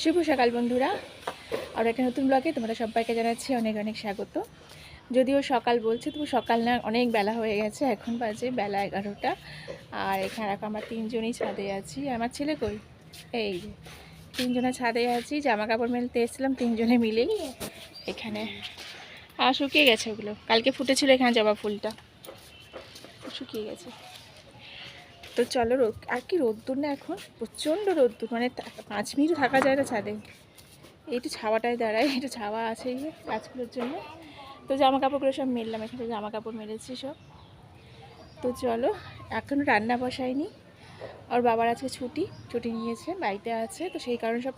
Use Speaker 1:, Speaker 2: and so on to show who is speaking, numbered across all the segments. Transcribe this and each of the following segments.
Speaker 1: শুভ সকাল বন্ধুরা। আর একটা নতুন ব্লগে তোমরা সবাইকে জানাচ্ছি অনেক অনেক স্বাগত। যদিও সকাল বলছে, তবু সকাল না, অনেক বেলা হয়ে গেছে। এখন বাজে বেলা এগারোটা। আর এখানে এখন আমরা তিনজনই ছাদে আছি। আমার ছেলে কই? এই তিনজনে ছাদে আছি জামা কাপড় মেলতে এসেছিলাম, তিনজনে মিলেই এখানে আর শুকিয়ে গেছে ওগুলো। কালকে ফুটেছিল এখানে জবা ফুলটা। শুকিয়ে গেছে। তো চলো আর কি রোদ্দুর না এখন? প্রচণ্ড রোদ্দুর মানে পাঁচ মিনিটও থাকা যায় না ছাদে। এইটু ছাওয়াটায় দাঁড়ায় একটু ছাওয়া আছে এই গাছগুলোর জন্য। তো জামা কাপড়গুলো সব মেললাম, এখানে জামা কাপড় মেলেছি সব। তো চলো এখনও রান্না বসায়নি আর বাবার আজকে ছুটি ছুটি নিয়েছে, বাড়িতে আছে, তো সেই কারণে সব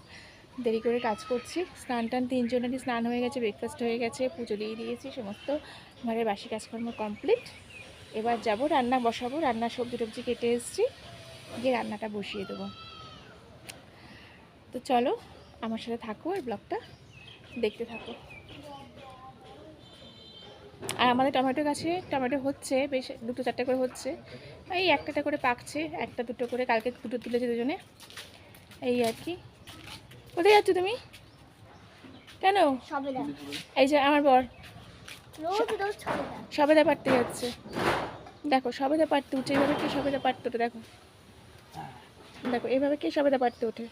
Speaker 1: দেরি করে কাজ করছি। স্নান টান তিনজনেরই স্নান হয়ে গেছে ব্রেকফাস্ট হয়ে গেছে, পুজো দিয়ে দিয়েছি, সমস্ত ঘরের বাসি কাজকর্ম কমপ্লিট এবার যাব রান্না বসাবো। রান্না সবজি টবজি কেটে এসেছি। গিয়ে রান্নাটা বসিয়ে দেবো। তো চলো আমার সাথে থাকো আর ব্লগটা। দেখতে থাকো। আর আমাদের টমেটো গাছে টমেটো হচ্ছে বেশ দুটো চারটে করে হচ্ছে। এই একটাটা করে পাকছে একটা দুটো করে কালকে দুটো তুলেছে দুজনে। এই আর কি। কোথায় যাচ্ছ তুমি? কেন? এই যে আমার বর।
Speaker 2: সবেদা।
Speaker 1: সবেদা যাচ্ছে। দেখো সবেদা পাড়তে উঠছে এইভাবে কে সবেদা পাড়তে ওঠে? দেখো। দেখো এইভাবে কে সবেদা পাড়তে ওঠে।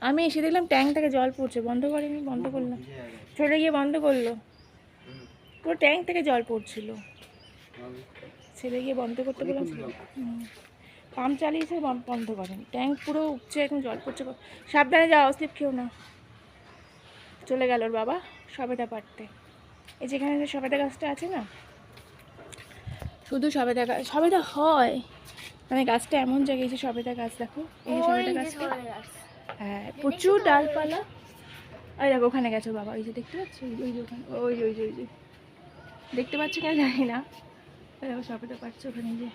Speaker 1: আমি এসে দেখলাম ট্যাঙ্ক থেকে জল পড়ছে বন্ধ করেনি বন্ধ করলাম ছেড়ে গিয়ে বন্ধ করল। পুরো ট্যাঙ্ক থেকে জল পড়ছিল। ছেড়ে গিয়ে বন্ধ করতে বললাম। পাম্প চালিয়েছে বন্ধ- বন্ধ করেনি। ট্যাঙ্ক পুরো উঠছে এখন জল পড়ছে। সাবধানে যাওয়া স্লিপ খেও না। চলে গেল ওর বাবা সবেদা পাড়তে এই যেখানে যে সবেদা গাছটা আছে না? শুধু সবেদা গাছ সবেদা হয়। মানে গাছটা এমন জায়গায় এই যে সবেদা গাছ দেখো। এই যে সবেদা গাছটা। হ্যাঁ প্রচুর ডালপালা। ওই দেখো ওখানে গেছো বাবা ওই যে দেখতে পাচ্ছ? ওই যে- ওখানে ওই যে ওই যে ওই যে। দেখতে পাচ্ছ কেন জানি না। দেখো সবেদা পাচ্ছে ওখানে যে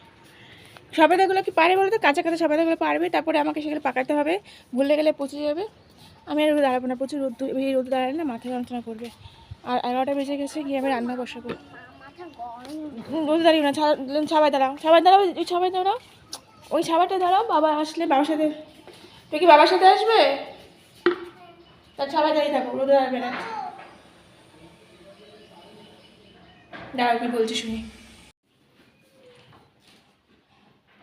Speaker 1: সবেদাগুলো কি পারে বলো তো কাঁচা কাঁচা সবেদাগুলো পারবে। তারপরে আমাকে সেগুলো পাকাতে হবে। ভুলে গেলে পচে যাবে। আমি আর দাঁড়াবো না প্রচুর রোদ এই রোদ দাঁড়ালে না মাথা যন্ত্রণা করবে। আর এগারোটা বেজে গেছে গিয়ে আমি রান্না বসাবো। হুম, দাঁড়িয়ে না ছা- সবাই দাঁড়াও সবাই দাঁড়াও ওই সবাই দাঁড়াও। ওই সবাইটা দাঁড়াও বাবা আসলে বাবার সাথে তুই কি বাবার সাথে আসবে? তার সবাই দাঁড়িয়ে থাকো রোদ দাঁড়াবে না। দাঁড়াও কি বলছি শুনি।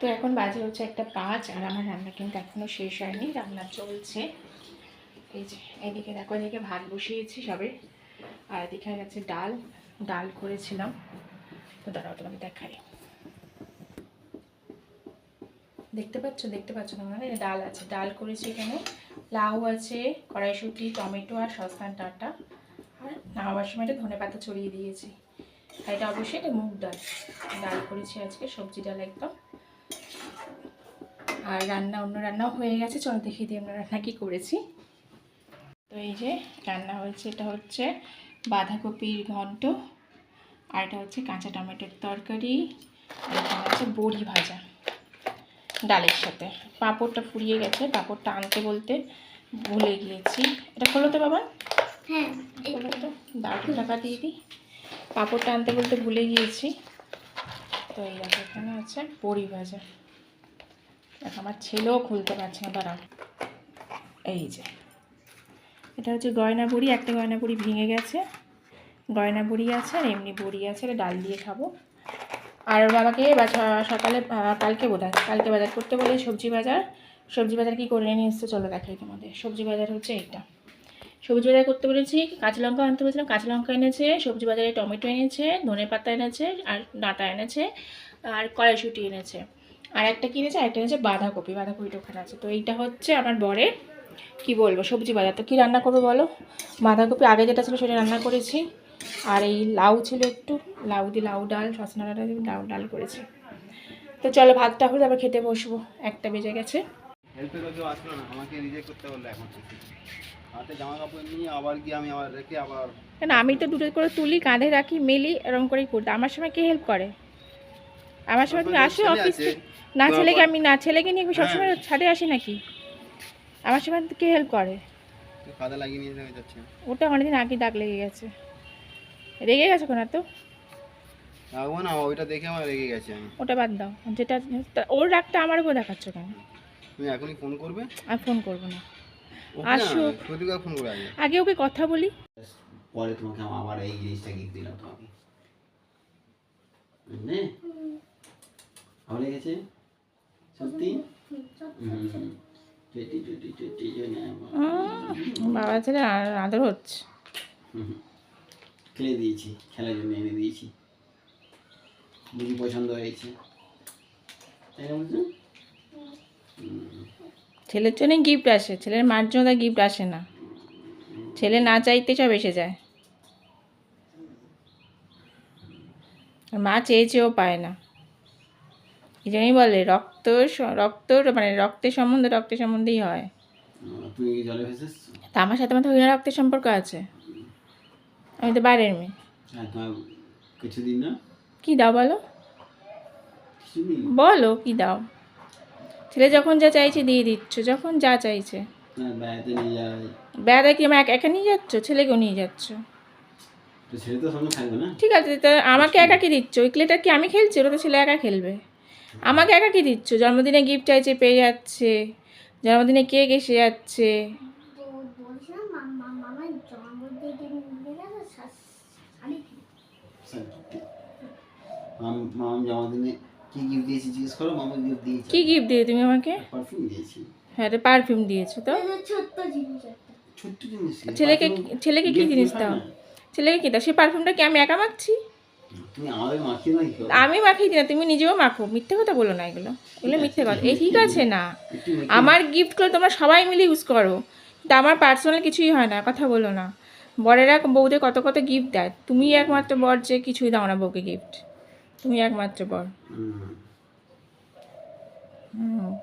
Speaker 1: তো এখন বাজে হচ্ছে একটা পাঁচ আর আমার রান্না কিন্তু এখনও শেষ হয়নি রান্না চলছে। এই যে এইদিকে দেখো এদিকে ভাত বসিয়েছি সবে। আর এদিকে গেছে ডাল ডাল করেছিলাম। তো দাঁড়াও তোমাকে দেখাই। দেখতে পাচ্ছ? দেখতে পাচ্ছ না মানে? ডাল আছে, ডাল করেছি এখানে। লাউ আছে, কড়াইশুঁটি, টমেটো আর সস্তান টাটা। আর নামাবার সময় একটা ধনে পাতা ছড়িয়ে দিয়েছি। আর এটা অবশ্যই এটা মুগ ডাল। ডাল করেছি আজকে, সবজি ডাল একদম। আর রান্না, অন্য রান্নাও হয়ে গেছে। চলো দেখিয়ে দিই আমরা রান্না কী করেছি। তো এই যে রান্না হয়েছে এটা হচ্ছে বাঁধাকপির ঘন্ট আর এটা হচ্ছে কাঁচা টমেটোর তরকারি আর এখানে হচ্ছে বড়ি ভাজা ডালের সাথে। পাঁপড়টা ফুরিয়ে গেছে পাঁপড়টা আনতে বলতে ভুলে গিয়েছি। এটা খোলো তো বাবা।
Speaker 2: হ্যাঁ
Speaker 1: তো দাঁড় টাকা দিয়ে দিই। পাঁপড়টা আনতে বলতে ভুলে গিয়েছি। তো এই দেখো এখানে আছে বড়ি ভাজা। দেখো আমার ছেলেও খুলতে পারছে না দাঁড়াও। এই যে। এটা হচ্ছে গয়না বড়ি, একটা গয়না বড়ি ভেঙে গেছে। গয়না বড়ি আছে আর এমনি বড়ি আছে, এটা ডাল দিয়ে খাব। আর বাবাকে সকালে কালকে বোধ হয় কালকে বাজার করতে বলে সবজি বাজার। সবজি বাজার কি করে নিয়ে এসছে চলো দেখাই তোমাদের। সবজি বাজার হচ্ছে এইটা। সবজি বাজার করতে বলেছি, কাঁচা লঙ্কা আনতে বলেছিলাম, কাঁচা লঙ্কা এনেছে, সবজি বাজারে টমেটো এনেছে, ধনে পাতা এনেছে, আর ডাঁটা এনেছে, আর কড়াইশুঁটি এনেছে। আর একটা কি এনেছে আরেকটা এনেছে বাঁধাকপি, বাঁধাকপিটা ওখানে আছে। তো এইটা হচ্ছে আমার বরের কি বলব সবজি বাজার। তো কী রান্না করব বলো? বাঁধাকপি আগে যেটা ছিল সেটা রান্না করেছি। আর এই লাউ ছিল একটু লাউ দিয়ে লাউ ডাল সসনা ডাল দিয়ে লাউ ডাল করেছি। তো চলো ভাতটা হলে আবার খেতে বসবো। একটা বেজে গেছে।
Speaker 3: হেল্পেরও কেউ আসলো না? আমাকে নিজে করতে বলল এখন হাতে জামা কাপড় নিয়ে আবার গিয়ে আমি আবার রেখে আবার
Speaker 1: কেন আমি তো দুটো করে তুলি কাঁধে রাখি মেলি এরকম করেই করতে। আমার সময় কে হেল্প করে? আমার সময় তুমি আসো অফিস না ছেলেকে আমি না ছেলেকে নিয়ে আমি সবসময়
Speaker 3: হ্যাঁ।
Speaker 1: ছাদে আসি নাকি? আমার সময় কে হেল্প করে?
Speaker 3: কাদা লাগিয়ে নিয়ে যাচ্ছে
Speaker 1: ওটা অনেকদিন আগে দাগ লেগে গেছে। রেগে গেছে কোন তো?
Speaker 3: না ওইটা দেখে আমার রেগে গেছে আমি।
Speaker 1: ওটা বাদ দাও। যেটা ওর রাগটা আমার উপর দেখাচ্ছ কেন?
Speaker 3: তুমি এখনই ফোন করবে?
Speaker 1: আর ফোন করব না।
Speaker 3: ওকে
Speaker 1: আসুক।
Speaker 3: প্রদীপকে ফোন করে আগে
Speaker 1: আগে ওকে কথা বলি।
Speaker 3: পরে তোমাকে আবার এই জিনিসটা গিফট দিলাম তোমাকে। বুঝলে? ভালো লেগেছে? সত্যি?
Speaker 1: বাবা ছেলে আদর হচ্ছে।
Speaker 3: খেলে দিয়েছি খেলার জন্য এনে দিয়েছি। বুঝি পছন্দ হয়েছে। তাই না বুঝছ
Speaker 1: ছেলের জন্যই গিফট আসে ছেলের মার জন্য গিফট আসে না। ছেলে না চাইতে সব এসে যায়। আর মা চেয়েছেও পায় না। এই জন্যই বলে রক্ত রক্ত মানে রক্তের সম্বন্ধে রক্তের সম্বন্ধেই হয়। তা আমার সাথে তো রক্তের সম্পর্ক আছে। আমি তো বাইরের মেয়ে।
Speaker 3: হ্যাঁ
Speaker 1: কী দাও বলো? বলো কী দাও? ছেলে যখন যা চাইছে দিয়ে দিচ্ছ যখন যা চাইছে।
Speaker 3: বেড়াতে
Speaker 1: কি আমার একা নিয়ে যাচ্ছ? ছেলেকেও নিয়ে যাচ্ছ? ঠিক আছে আমাকে একা কি দিচ্ছ? ওই ক্লেটা কি আমি খেলছি? ওটা তো ছেলে একা খেলবে। আমাকে একা কি দিচ্ছ? জন্মদিনে গিফট চাইছে পেয়ে যাচ্ছে। জন্মদিনে কেক এসে যাচ্ছে।
Speaker 3: মাম জন্মদিনে কি গিফট দিয়েছি জিজ্ঞেস করো? মামা গিফট দিয়েছি।
Speaker 1: কি গিফট দিয়ে তুমি আমাকে?
Speaker 3: পারফিউম দিয়েছি।
Speaker 1: হ্যাঁ পারফিউম দিয়েছ তো।
Speaker 2: ছোট্ট জিনিস
Speaker 3: ছোট্ট জিনিস
Speaker 1: ছেলেকে ছেলেকে কি জিনিস দাও? ছেলেকে কি দাও? সেই পারফিউমটা কি আমি একা মাখছি? আমি মাখিয়ে দিই না তুমি নিজেও মাখো। মিথ্যে কথা বলো না এগুলো। এগুলো মিথ্যে কথা। এই ঠিক আছে। না।
Speaker 3: মেখে
Speaker 1: আমার গিফটগুলো তোমরা সবাই মিলে ইউজ করো। কিন্তু আমার পার্সোনাল কিছুই হয় না কথা বলো না। বরেরা বউদের কত কত গিফট দেয়। তুমি একমাত্র বর যে কিছুই দাও না বউকে গিফট তুমি একমাত্র বর।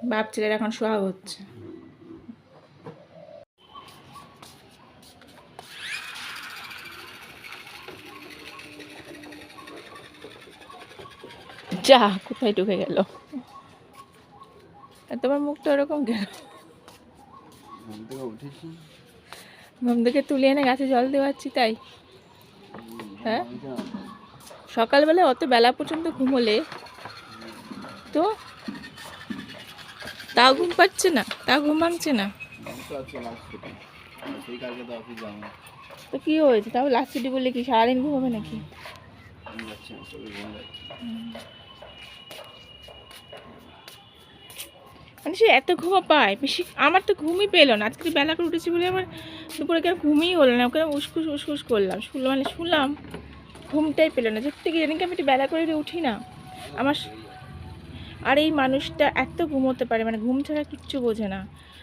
Speaker 1: বাপ ছেলের এখন সোহাগ হচ্ছে। যা কোথায় ঢুকে গেল? তোমার মুখটা ওরকম কেন?
Speaker 3: ঘুম থেকে
Speaker 1: তুলে এনে গাছে জল দেওয়াচ্ছি তাই। হ্যাঁ? সকালবেলা অত বেলা পর্যন্ত ঘুমোলে তো তাও ঘুম পাচ্ছে না তাও ঘুম ভাঙছে না।
Speaker 3: তো
Speaker 1: কি হয়েছে? তাও লাস্ট ছুটি বললে কি সারাদিন ঘুমাবে নাকি? মানে সে এত ঘুমা পায় বেশি আমার তো ঘুমই পেল না। আজকে বেলা করে উঠেছি বলে আমার দুপুরে কেন ঘুমই হলো না ওকে উসকুস উসকুস করলাম। শুনলাম মানে শুনলাম ঘুমটাই পেল না। যখন থেকে জানি কি আমি একটু বেলা করে উঠি না? আমার আর এই মানুষটা এত ঘুমোতে পারে মানে ঘুম ছাড়া কিচ্ছু বোঝে না।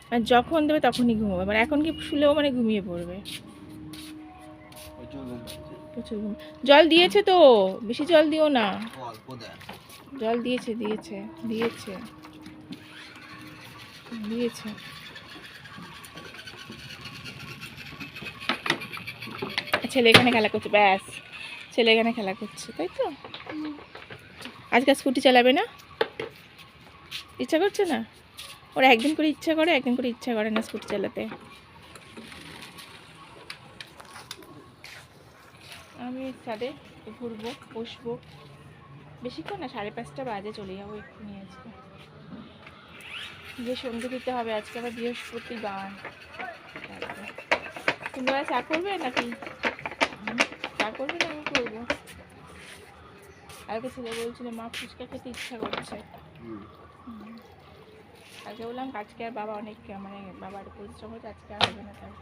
Speaker 1: মানে যখন দেবে তখনই ঘুমোবে। মানে এখন কি শুলেও মানে ঘুমিয়ে পড়বে।
Speaker 3: প্রচুর ঘুম
Speaker 1: জল দিয়েছে তো বেশি জল দিও না। জল দিয়েছে দিয়েছে দিয়েছে। দিয়েছে ছেলে এখানে খেলা করছে, ব্যাস। ছেলে এখানে খেলা করছে, তাই তো? আজকাল স্কুটি চালাবে না? ইচ্ছা করছে না? ওরা একদিন করে ইচ্ছা করে, একদিন করে ইচ্ছা করে না স্কুটি চালাতে। আমি ছাদে ঘুরবো, বসবো। বেশিক্ষণ না, সাড়ে পাঁচটা বাজে, চলে যাব এক্ষুনি আজকে। গিয়ে সন্ধে দিতে হবে আজকে আবার বৃহস্পতিবার। তোমরা চা করবে নাকি? চা করবে না আমি করব। আজকে ছেলে বলছিল মা ফুচকা খেতে ইচ্ছা করছে। আজকে বললাম আজকে আর বাবা অনেক মানে বাবার পরিশ্রম হচ্ছে আজকে আর হবে না। তার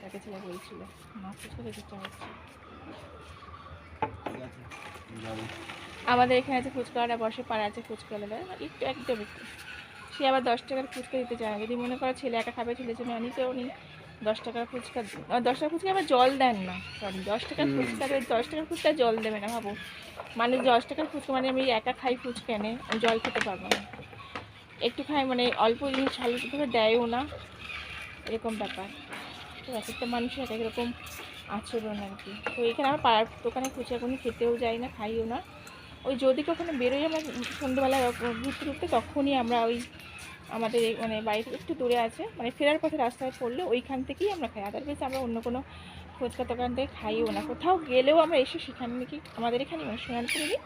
Speaker 1: তাকে ছেলে বলছিল মা ফুচকা খেতে ইচ্ছা করছে। আমাদের এখানে আছে ফুচকাওয়ালা বসে পাড়া আছে ফুচকাওয়ালা একটু একদম একটু। সে আবার দশ টাকার ফুচকা দিতে চায় না। যদি মনে করো ছেলে একা খাবে ছেলে জন্য নিতেও উনি দশ টাকার ফুচকা দশ টাকার ফুচকা আবার জল দেন না। সরি দশ টাকার ফুচকা দশ টাকার ফুচকা জল দেবে না ভাবো। মানে দশ টাকার ফুচকা মানে আমি একা খাই ফুচকা এনে জল খেতে পারব না। একটু খাই মানে অল্প জিনিস ভালো করে দেয়ও না। এরকম ব্যাপার। তো এক একটা মানুষের এক এক রকম আচরণ আর কি। তো এখানে আমার পাড়ার দোকানে ফুচকা কোনো খেতেও যাই না খাইও না। ওই যদি কখনো বেরোই আমরা সন্ধ্যেবেলা ঘুরতে ঘুরতে তখনই আমরা ওই আমাদের মানে বাড়ি থেকে একটু দূরে আছে। মানে ফেরার পথে রাস্তায় পড়লে ওইখান থেকেই আমরা খাই। আদারওয়াইজ আমরা অন্য কোনো ফুচকা দোকান থেকে খাইও না। কোথাও গেলেও আমরা এসে সেখানে নাকি আমাদের এখানে মানে সোনারপুরে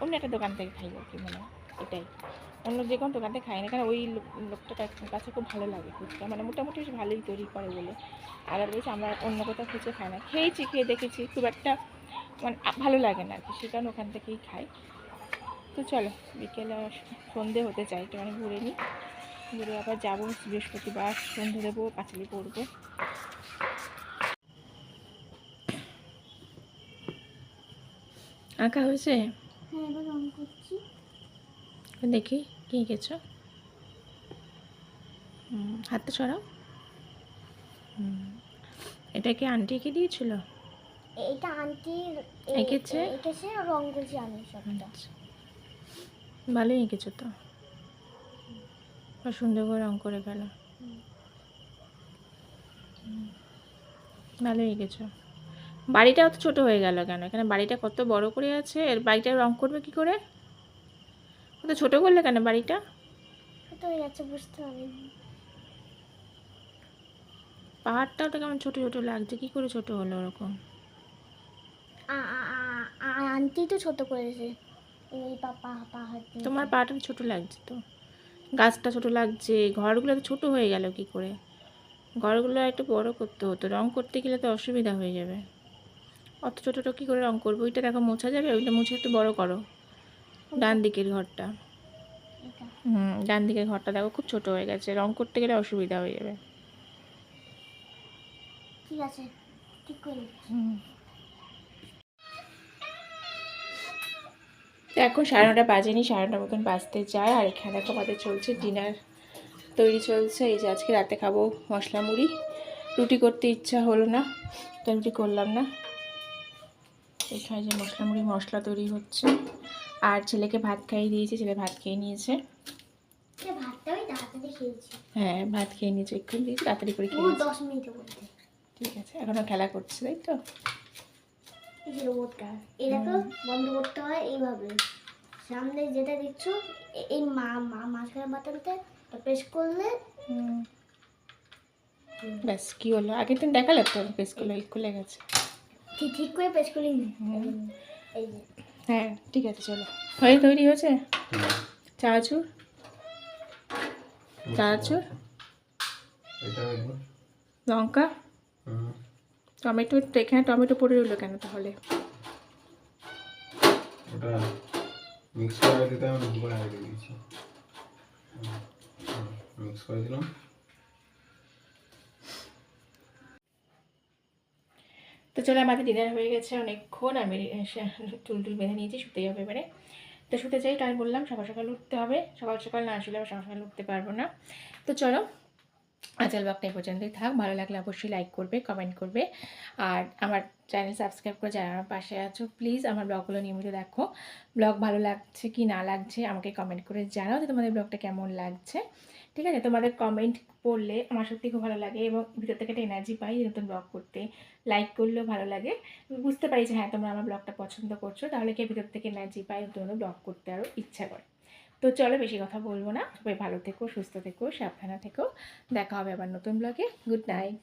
Speaker 1: অন্য একটা দোকান থেকে খাই আর কি মানে এটাই। অন্য যে কোনো দোকান থেকে খাই না। কারণ ওই লোক- লোকটার কাছে খুব ভালো লাগে ফুচকা মানে মোটামুটি ভালোই তৈরি করে বলে। আর আমরা অন্য কোথাও ফুচকা খাই না। খেয়েছি, খেয়ে দেখেছি। খুব একটা মানে ভালো লাগে না আর কি সে কারণে ওখান থেকেই খাই। তো চলো বিকেলে সন্ধে হতে চাই একটু মানে ঘুরে নিই। ঘুরে আবার যাব বৃহস্পতিবার সন্ধে দেবো পাঁচালি পড়ব। আঁকা হয়েছে?
Speaker 2: হ্যাঁ করছি।
Speaker 1: দেখি কি হুম, হাতটা ছড়াও হুম, এটা কি আন্টি এঁকে দিয়েছিল?
Speaker 2: এইটা আন্টির
Speaker 1: এঁকেছে?
Speaker 2: এঁকেছে আর রং করছি আমি সবটা।
Speaker 1: আচ্ছা। ভালোই এঁকেছো তো। সুন্দর করে রং করে গেল ভালোই এঁকেছো। বাড়িটা অত ছোট হয়ে গেল কেন? এখানে বাড়িটা কত বড় করে আছে? এর বাড়িটা রং করবে কি করে? কত ছোট করলে কেন বাড়িটা?
Speaker 2: ছোট হয়ে যাচ্ছে বুঝতে পারি
Speaker 1: পাহাড়টাও তো কেমন ছোট ছোট লাগছে। কি করে ছোট হলো ওরকম?
Speaker 2: আন্টি তো ছোট করেছে। এই পাপা পাহাড়
Speaker 1: তোমার পাটা ছোট লাগছে তো। গাছটা ছোট লাগছে ঘরগুলো তো ছোট হয়ে গেল কি করে? ঘরগুলো একটু বড় করতে হতো রং করতে গেলে তো অসুবিধা হয়ে যাবে। অত ছোটোটা কী করে রং করব? ওইটা দেখো মোছা যাবে ওইটা মুছে একটু বড় করো। ডান দিকের ঘরটা। হুম ডান দিকের ঘরটা দেখো খুব ছোট হয়ে গেছে। রং করতে গেলে অসুবিধা হয়ে যাবে।
Speaker 2: ঠিক আছে ঠিক করে
Speaker 1: হুম। তো এখন সাড়ে নটা বাজেনি সাড়ে নটার মতন বাজতে যায়। আর এখানে দেখো আমাদের চলছে ডিনার তৈরি চলছে এই যে আজকে রাতে খাব মশলা মুড়ি। রুটি করতে ইচ্ছা হলো না তো রুটি করলাম না। এখানে যে মশলা মুড়ি মশলা তৈরি হচ্ছে। আর ছেলেকে ভাত খাইয়ে দিয়েছি ছেলে ভাত খেয়ে নিয়েছে। হ্যাঁ ভাত খেয়ে নিয়েছে একটু দিয়েছি তাড়াতাড়ি করে খেয়ে ঠিক আছে এখনও খেলা করছে তাই তো?
Speaker 2: এই যে রোবটটা এটাকে বন্ধ করতে হয় এইভাবে। সামনে যেটা দেখছ এই মা মা মাঝখানে বাটনটা প্রেস করলে
Speaker 1: ব্যাস কি হলো? আগের দিন দেখালে তো বেশ খুলে খুলে গেছে।
Speaker 2: ঠিক ঠিক করে প্রেস করি এই
Speaker 1: হ্যাঁ ঠিক আছে চলো। হয়ে তৈরি হয়েছে?
Speaker 3: এটা একবার।
Speaker 1: লঙ্কা। টমেটো এখানে টমেটো পড়ে রইল কেন তাহলে?
Speaker 3: ওটা মিক্স করে দিতে আমি দুবার আগে দিয়েছি। মিক্স করে দিলাম।
Speaker 1: তো চলো আমাদের ডিনার হয়ে গেছে অনেকক্ষণ। আমি টুল টুল বেঁধে নিয়েছি শুতেই হবে এবারে। তো শুতে চাই তাই বললাম সকাল সকাল উঠতে হবে। সকাল সকাল না আসলে আবার সকাল সকাল উঠতে পারব না। তো চলো আজকাল ব্লগটা এই পর্যন্তই থাক। ভালো লাগলে অবশ্যই লাইক করবে কমেন্ট করবে। আর আমার চ্যানেল সাবস্ক্রাইব করে যারা আমার পাশে আছো প্লিজ আমার ব্লগগুলো নিয়মিত দেখো। ব্লগ ভালো লাগছে কি না লাগছে আমাকে কমেন্ট করে জানাও যে তোমাদের ব্লগটা কেমন লাগছে। ঠিক আছে? তোমাদের কমেন্ট পড়লে আমার সত্যি খুব ভালো লাগে এবং ভিতর থেকে একটা এনার্জি পাই নতুন ব্লগ করতে। লাইক করলেও ভালো লাগে। বুঝতে পারি যে হ্যাঁ তোমরা আমার ব্লগটা পছন্দ করছ, তাহলে কি ভিতর থেকে এনার্জি পাই নতুন ব্লগ করতে আরও ইচ্ছা করে। তো চলো বেশি কথা বলব না। সবাই ভালো থেকো, সুস্থ থেকো, সাবধানে থেকো। দেখা হবে আবার নতুন ব্লগে গুড নাইট